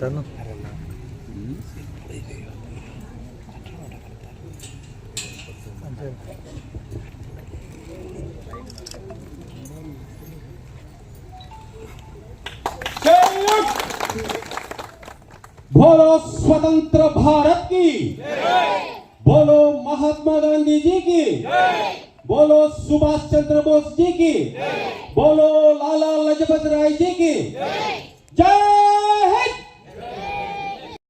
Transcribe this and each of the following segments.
ಕಟ್ತಾನು mm. बोलो स्वतंत्र भारत की। बोलो महात्मा गांधी जी की। बोलो सुभाष चंद्र बोस जी की। बोलो लाला लजपत राय जी की। जय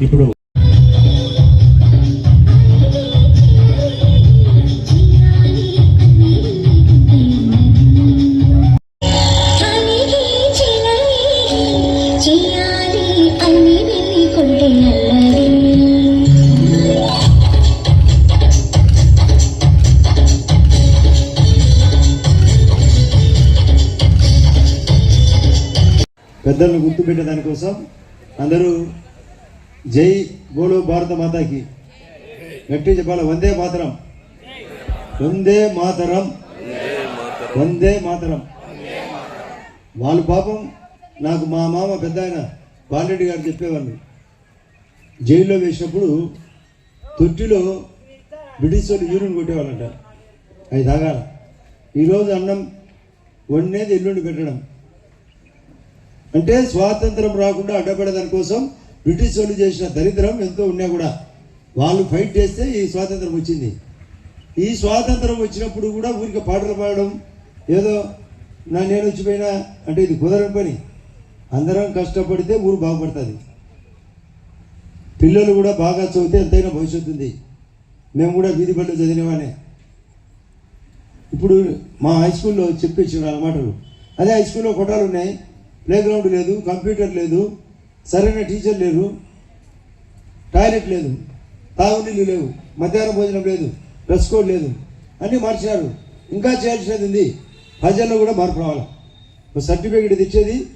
ఇప్పుడు పెద్దలను గుర్తుపెట్టే దానికోసం అందరూ జై బోలో భారత మాతాకి. గట్టి చెప్పాలి? వందే మాతరం. వందే మాతరం. వందే మాతరం. వాళ్ళు పాపం నాకు మా మామ పెద్ద ఆయన బాలరెడ్డి గారు చెప్పేవాళ్ళు. జైల్లో వేసినప్పుడు తొట్టిలో బ్రిటిష్ వాళ్ళు యూరిన్ కొట్టేవాళ్ళంట. అవి తాగాల. ఈరోజు అన్నం వండేది ఎల్లుండి పెట్టడం. అంటే స్వాతంత్రం రాకుండా అడ్డపడేదాని కోసం బ్రిటిష్ వాళ్ళు చేసిన దరిద్రం ఎంతో ఉన్నా కూడా వాళ్ళు ఫైట్ చేస్తే ఈ స్వాతంత్రం వచ్చింది. ఈ స్వాతంత్రం వచ్చినప్పుడు కూడా ఊరికి పాటలు పాడడం ఏదో నా నేను వచ్చిపోయినా అంటే ఇది కుదరని పని. అందరం కష్టపడితే ఊరు బాగుపడుతుంది. పిల్లలు కూడా బాగా చదివితే ఎంతైనా భవిష్యత్తు ఉంది. మేము కూడా వీధి బళ్ళు చదివినవానే. ఇప్పుడు మా హై స్కూల్లో చెప్పేసిన మాటలు అదే హై స్కూల్లో కొట్టాలు ఉన్నాయి. ప్లే గ్రౌండ్ లేదు కంప్యూటర్ లేదు. సరైన టీచర్ లేరు టాయిలెట్ లేదు. తాగునీళ్ళు లేవు. మధ్యాహ్నం భోజనం లేదు. డ్రెస్ కోడ్ లేదు. అన్నీ మార్చినారు. ఇంకా చేయాల్సినది ఉంది. ప్రజల్లో కూడా మార్పు రావాలి? ఒక సర్టిఫికేట్ తెచ్చేది.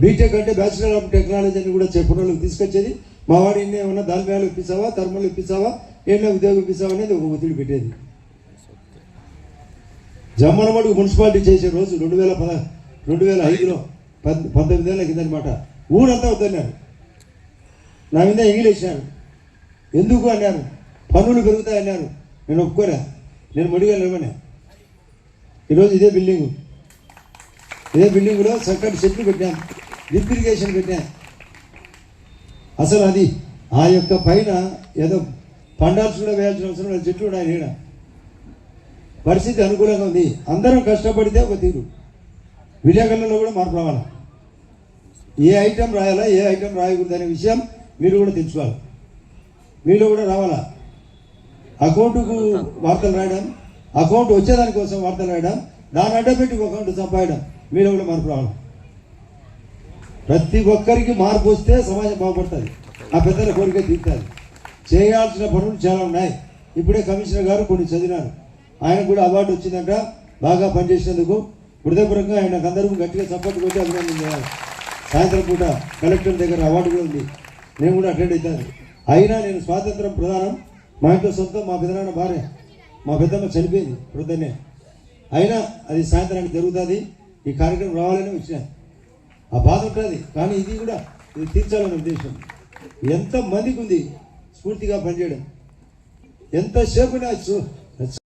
బీటెక్ అంటే బ్యాచులర్ ఆఫ్ టెక్నాలజీ అని కూడా చెప్పిన వాళ్ళకి తీసుకొచ్చేది. మా వాడు ఎన్ని ఏమన్నా దాల్పేలు ఇప్పిస్తావా థర్మల్ ఇప్పిస్తావా ఎన్నో ఉద్యోగం ఇప్పిస్తావా అనేది ఒక ఒత్తిడి పెట్టేది. జమ్మలమడుగు మున్సిపాలిటీ చేసే రోజు రెండు వేల పద రెండు వేల ఐదులో పద్ పద్దెనిమిది ఏళ్ళ కిందనమాట ఊరంతా వద్దన్నారు. నా మీద ఎంగిలేసినారు ఎందుకు అన్నారు? పన్నులు పెరుగుతాయి అన్నారు. నేను ఒప్పుకోరా నేను మడిగా నిలబడినా. ఈరోజు ఇదే బిల్డింగ్. ఇదే బిల్డింగ్లో చక్కటి చెట్లు పెట్టాం లిప్ ఇరిగేషన్ పెట్టాం అసలు అది ఆ యొక్క పైన ఏదో పండాల్సి కూడా వేయాల్సిన అవసరం లేదు. చెట్లు ఉన్నాయి నీడ పరిస్థితి అనుకూలంగా ఉంది. అందరం కష్టపడితే ఒక తీరు. విలేకరులలో కూడా మార్పు రావాలి? ఏ ఐటెం రాయాలా ఏ ఐటెం రాయకూడదు అనే విషయం మీరు కూడా తెలుసుకోవాలి. మీలో కూడా రావాలా? అకౌంట్కు వార్తలు రాయడం అకౌంట్ వచ్చేదానికోసం వార్తలు రాయడం దాని అడ్డపెట్టి పెట్టి అకౌంట్ సంపాదడం మీలో కూడా మార్పు రావాలి. ప్రతి ఒక్కరికి మార్పు వస్తే సమాజం బాగుపడుతుంది. ఆ పెద్దల కోరిక తీరుతుంది చేయాల్సిన పనులు చాలా ఉన్నాయి. ఇప్పుడే కమిషనర్ గారు కొన్ని చదివినారు. ఆయన కూడా అవార్డు వచ్చిందంట బాగా పనిచేసినందుకు. హృదయపూర్వకంగా ఆయనకు అందరూ గట్టిగా సపోర్ట్ కొట్టి అభినందన చేయాలి. సాయంత్రం పూట కలెక్టర్ దగ్గర అవార్డు కూడా ఉంది. నేను కూడా అటెండ్ అవుతాను. అయినా నేను స్వాతంత్రం ప్రధానం. మా ఇంట్లో సొంతం మా పెదనాన్న భార్య. మా పెద్దమ్మ చనిపోయింది వృద్ధనే అయినా అది సాయంత్రానికి జరుగుతుంది. ఈ కార్యక్రమం రావాలని వచ్చిన. ఆ బాధ ఉంటుంది. కానీ ఇది కూడా ఇది తీర్చాలనే ఉద్దేశం. ఎంత మందికి ఉంది స్ఫూర్తిగా పనిచేయడం? ఎంతసేపు నా